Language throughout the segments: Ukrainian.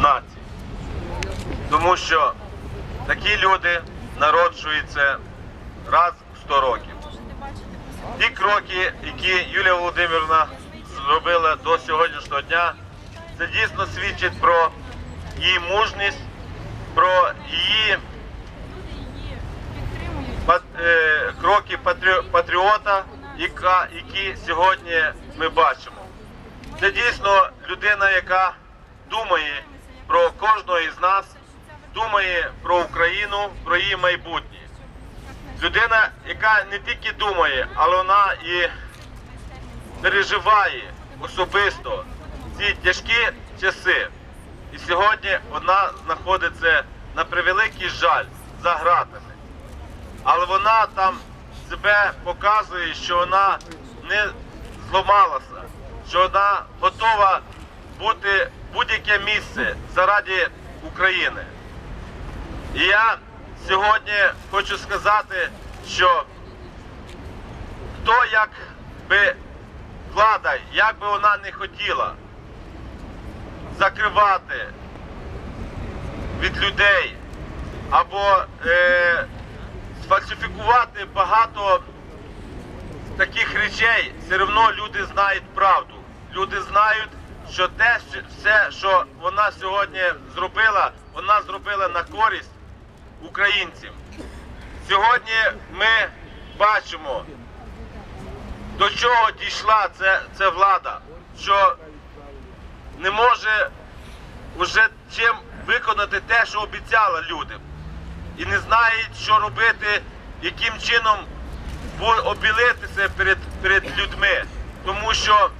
нації. Тому що такі люди народжуються раз в 100 років. Ті кроки, які Юлія Володимирівна зробила до сьогоднішнього дня, це дійсно свідчить про її мужність, про її е, кроки патрі- патріота, які сьогодні ми бачимо. Це дійсно людина, яка думає про кожного із нас, думає про Україну, про її майбутнє. Людина, яка не тільки думає, але вона і переживає особисто ці тяжкі часи. І сьогодні вона знаходиться на превеликий жаль за ґратами. Але вона там себе показує, що вона не зламалася, що вона готова бути будь-яке місце заради України. І я сьогодні хочу сказати, що хто як би влада, як би вона не хотіла закривати від людей або е, сфальсифікувати багато таких речей, все одно люди знають правду. Люди знають, що те, все, що вона сьогодні зробила, вона зробила на користь українцям. Сьогодні ми бачимо, до чого дійшла ця, ця влада, що не може вже чим виконати те, що обіцяла людям. І не знають, що робити, яким чином обілитися перед, перед людьми. Тому що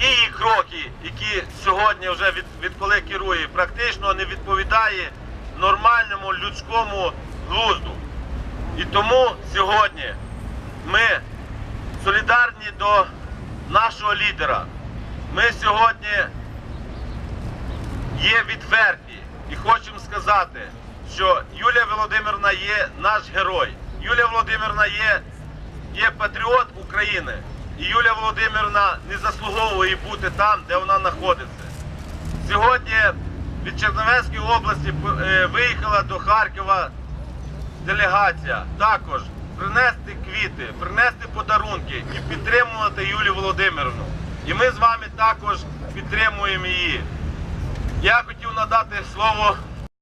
ті її кроки, які сьогодні вже від, відколи керує, практично не відповідає нормальному людському глузду. І тому сьогодні ми солідарні до нашого лідера. Ми сьогодні є відверті і хочемо сказати, що Юлія Володимирівна є наш герой. Юлія Володимирівна є, є патріот України. І Юлія Володимирівна не заслуговує бути там, де вона знаходиться. Сьогодні від Чернівецької області е, виїхала до Харкова делегація також принести квіти, принести подарунки і підтримувати Юлію Володимирівну. І ми з вами також підтримуємо її. Я хотів надати слово